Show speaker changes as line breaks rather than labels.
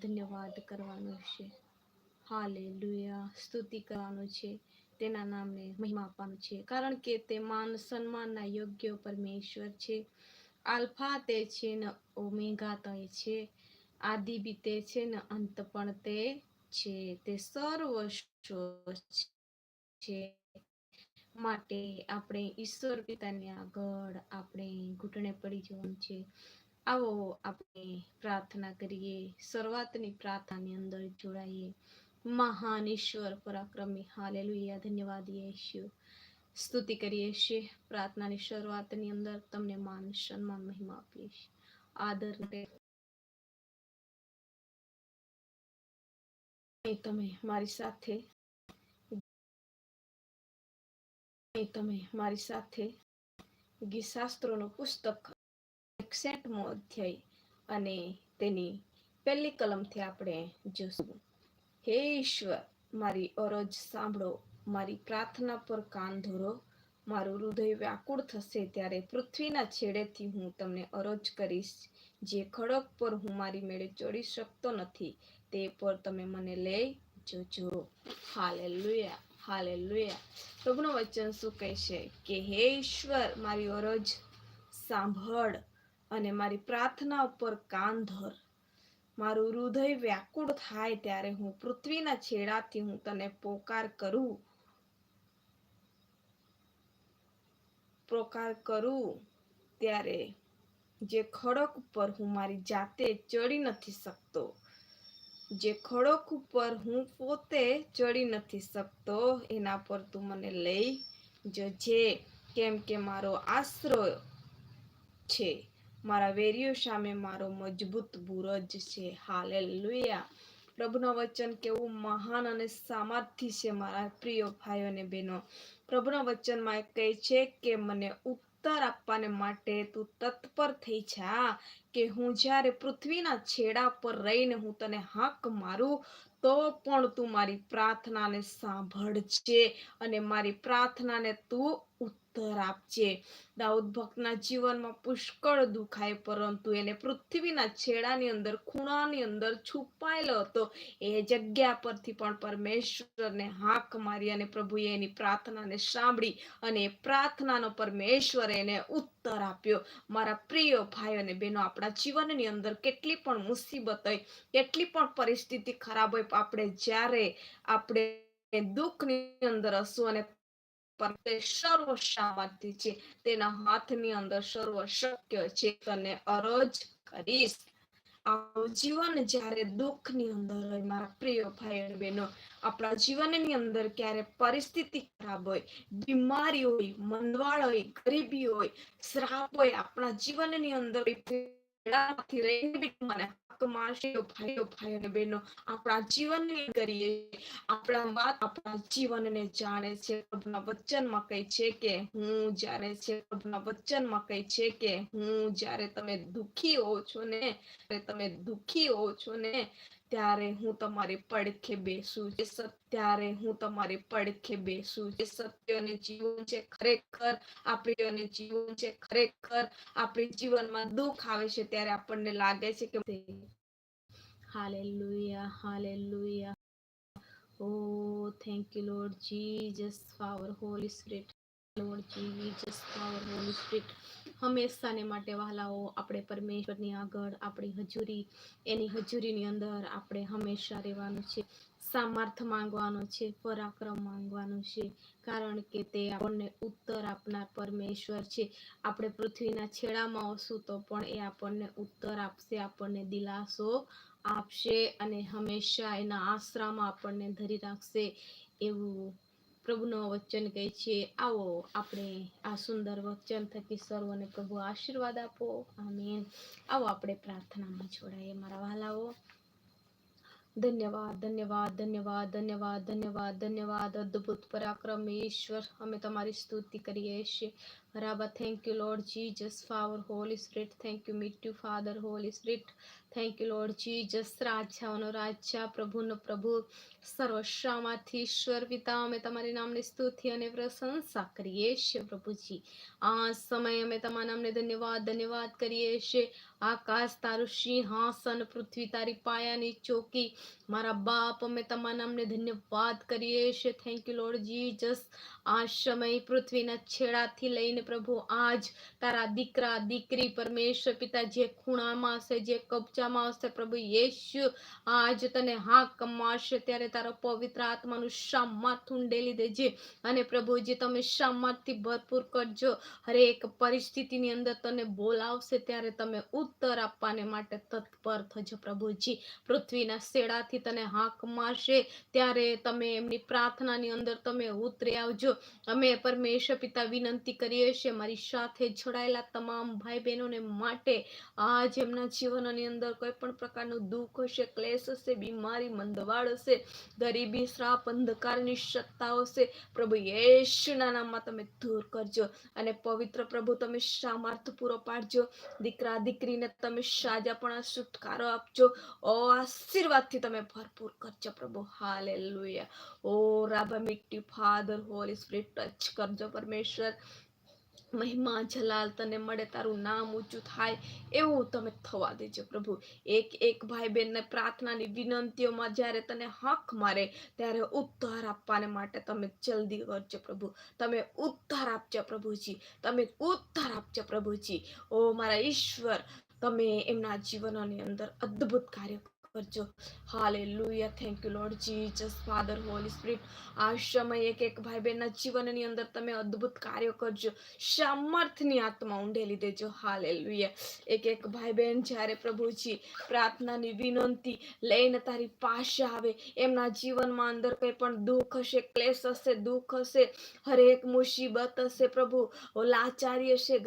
ધન્યવાદ કરવાનો છે. હાલે લુયા સ્તુતિ કરવાનો છે. તેના નામને મહિમા આપવાનું છે. કારણ કે તે માન સન્માનના યોગ્ય પરમેશ્વર છે. આલ્ફા તે છે ને ઓમેગા તે છે. આદિ બી તે છે ને અંત પણ તે છે. તે સર્વ છે. માટે આપણે ઈશ્વર પિતાની આગળ આપણે ઘૂંટણે પડી જવાનું છે. આવો આપણે પ્રાર્થના કરીએ. શરૂઆતની પ્રાર્થનાની અંદર જોડાઈએ. મહાન ઈશ્વર, પરાક્રમી. હાલેલુયા. ધન્યવાદ યશુ સ્તુતિ કરીએ છીએ. પ્રાર્થનાની શરૂઆતની અંદર તમને માન, સન્માન, મહિમા આપીએ છીએ. આદર તમે મારી સાથે તમે મારી સાથે ગીશાસ્ત્રોનું પુસ્તક એકસઠમો અધ્યાય અને તેની પહેલી કલમથી આપણે જોશું. હે ઈશ્વર, મારી અરજ સાંભળો, મારી પ્રાર્થના પર કાન ધોરો, મારું હૃદય વ્યાકુળ થશે ત્યારે પૃથ્વીના છેડેથી હું તમને અરજ કરીશ. જે ખડક પર હું મારી મેળે ચડી શકતો નથી, તે પર તમે મને લઈ જજો. હાલે લુયા હાલે લુયા પ્રભુનું વચન શું કહે છે કે હે ઈશ્વર, મારી અરજ સાંભળ. અને મારી પ્રાર્થના ઉપર કાન ધર. મારું હૃદય વ્યાકુળ થાય ત્યારે હું પૃથ્વીના છેડાથી હું તને પોકાર કરું. પોકાર કરું ત્યારે જે ખડક ઉપર હું મારી જાતે ચડી નથી શકતો, જે ખડક ઉપર હું પોતે ચડી નથી શકતો, એના પર તું મને લઈ જજે. કેમ કે મારો આશરો છે. મારા વેરીઓ સામે મારો મજબૂત બુરજ છે. હાલે લુયા પ્રભુના વચન કેવું મહાન અને સામર્થ્ય છે મારા પ્રિય ભાઈઓ અને બહેનો. પ્રભુના વચનમાં કહે છે કે મને ઉત્તર આપવાને માટે તું તત્પર થઈ જા. કે હું જ્યારે પૃથ્વીના છેડા પર રહીને હું તને હાક મારું, તો પણ તું મારી પ્રાર્થનાને સાંભળજે અને મારી પ્રાર્થનાને તું ઉત્તર આપજે. દાઉદ ભક્તના જીવનમાં પુષ્કળ દુખાય પરંતુ એને પૃથ્વીના છેડાની અંદર, ખૂણાની અંદર છુપાયેલો હતો. એ જગ્યા પરથી પણ પરમેશ્વરને હાક મારી અને પ્રભુએ એની પ્રાર્થનાને સાંભળી અને પ્રાર્થનાનો પરમેશ્વર એને ઉત્તર આપ્યો. મારા પ્રિય ભાઈઓ અને બહેનો, આપણા જીવનની અંદર કેટલી પણ મુસીબત હોય, કેટલી પણ પરિસ્થિતિ ખરાબ હોય, આપણે જ્યારે આપણે દુઃખની અંદર હશું અને તે સર્વ સામર્થ્ય છે, તેના હાથની અંદર સર્વ શક્ય છે, તને અરજ કરીશ. જીવન જ્યારે દુઃખની અંદર હોય, મારા પ્રિય ભાઈ અને બહેનો, આપણા જીવનની અંદર ક્યારે પરિસ્થિતિ ખરાબ હોય, બીમારી હોય મંદવાળ હોય, ગરીબી હોય, શ્રાપ હોય, આપણા જીવનની અંદર રહીને મને માસીઓ ભાઈઓ ભાઈ અને બહેનો આપણા જીવનની કરીએ આપણા વાત આપણા જીવનને જાણે છે. પ્રભુના વચનમાં કહે છે કે, હું જ્યારે છે, પ્રભુના વચનમાં કહે છે કે, હું જ્યારે તમે દુખી હો છો ને તમે દુખી હો છો ને, ત્યારે હું તમારી પડખે બેસું જે ત્યારે હું તમારી પડખે બેસું જે સત્યને જીવન છે ખરેખર. આપણે જીવન છે ખરેખર. આપણી જીવનમાં દુઃખ આવે છે ત્યારે આપણને લાગે છે કે hallelujah hallelujah. Oh, thank you, Lord Jesus, for our Holy Spirit. Lord Jesus, our Holy Spirit. હંમેશાને માટે વહાલાઓ આપણે પરમેશ્વરની આગળ આપણી હજુરી એની હજુરીની અંદર આપણે હંમેશા રહેવાનું છે સામર્થ માંગવાનો છે પરાક્રમ માંગવાનો છે કારણ કે તે આપણને ઉત્તર આપનાર પરમેશ્વર છે આપણે પૃથ્વીના છેડામાં હશું તો પણ એ આપણને ઉત્તર આપશે આપણને દિલાસો આપશે અને હંમેશા એના આશરામાં આપણને ધરી રાખશે એવું પ્રભુનો વચન કહે છે. આવો આપણે આ સુંદર વચન થકી સર્વને પ્રભુ આશીર્વાદ આપો. આમીન. આવો આપણે પ્રાર્થનામાં જોડાઈએ. મારા વાલાઓ ધન્યવાદ ધન્યવાદ ધન્યવાદ ધન્યવાદ ધન્યવાદ ધન્યવાદ અદ્ભુત પરાક્રમ ઈશ્વર અમે તમારી સ્તુતિ કરીએ છીએ
બરાબર thank you Lord Jesus Father Holy Spirit thank you meet you, Father, Holy thank you Lord Jesus રાજાઓનો રાજા પ્રભુનો પ્રભુ સર્વશ્રામાંથી ઈશ્વર પિતા અમે તમારી નામની સ્તુતિ અને પ્રશંસા કરીએ છીએ પ્રભુજી આ સમયે અમે તમારા નામને ધન્યવાદ ધન્યવાદ કરીએ છીએ આકાશ તારું સિંહાસન, પૃથ્વી તારી પાયાની ચોકી. મારા બાપ, અમે તમારા નામને ધન્યવાદ કરીએ છીએ. થેન્ક યુ લોર્ડ જીજસ આ સમય પૃથ્વીના છેડાથી લઈને પ્રભુ, આજ તારા દીકરા, દીકરી, પરમેશ્વર પિતા જે ખૂણામાં હશે, જે કબજામાં હશે, પ્રભુ યેશુ, આજ તને હાક મારશે ત્યારે તારો પવિત્ર આત્માનું શામમાં ઊંડેલી દેજે. અને પ્રભુજી તમે શામમાંથી ભરપૂર કરજો, હરેક પરિસ્થિતિની અંદર તને બોલાવશે. ત્યારે તમે ઉત્તર આપવાને માટે તત્પર થજો પ્રભુજી. પૃથ્વીના શેડાથી તને હાંક મારશે. ત્યારે તમે એમની પ્રાર્થનાની અંદર તમે ઉતરી આવજો. અમે પરમેશ્વર પિતા વિનંતી કરીએ છીએ, મારી સાથે જોડાયેલા તમામ ભાઈ બહેનોને માટે આજ એમના જીવનની અંદર કોઈ પણ પ્રકારનું દુઃખ હશે, ક્લેશ હશે, બીમારી, મંદવાડ હશે, ગરીબી, શ્રાપ, અંધકારની સત્તાઓ હશે, પ્રભુ યેશુના નામમાં તમે દૂર કરજો અને પવિત્ર પ્રભુ તમે સામર્થ પૂરો પાડજો? દીકરા દીકરીને તમે સાજાપણા છુટકારો આપજો. ઓ, આશીર્વાદથી તમે ભરપૂર કરજો પ્રભુ. હાલે ઓ રાબા મિટ્ટી, ફાધર, હોલી સ્પ્રિટ, ટચ કરજો પરમેશ્વર. મહિમા જલાલ, તને મળે તારું નામ ઊંચું થાય એવું તમે થવા દેજો પ્રભુ. એક એક ભાઈ બહેનને પ્રાર્થનાની વિનંતીઓમાં જ્યારે તને હક મારે ત્યારે ઉદ્ધાર આપવાને માટે તમે જલ્દી કરજો પ્રભુ. તમે ઉદ્ધાર આપજો પ્રભુજી. તમે ઉદ્ધાર આપજો પ્રભુજી. ઓ, મારા ઈશ્વર તમે એમના જીવનોની અંદર અદ્ભુત કાર્ય કરજો. Hallelujah thank you Lord Jesus Father Holy Spirit આ સમય એક એક ભાઈ બહેનના જીવનની અંદર તમે અદ્ભુત કાર્ય કરજો. સામર્થની આત્મા ઊંડેલી દેજો. હાલેલુયા એક એક ભાઈ બહેન જ્યારે પ્રભુજી પ્રાર્થનાની વિનંતી લઈને તારી પાસે આવે, એમના જીવનમાં અંદર કંઈ પણ દુઃખ હશે, ક્લેશ હશે, દુઃખ હશે, હરેક મુસીબત હશે પ્રભુ. લાચારી હશે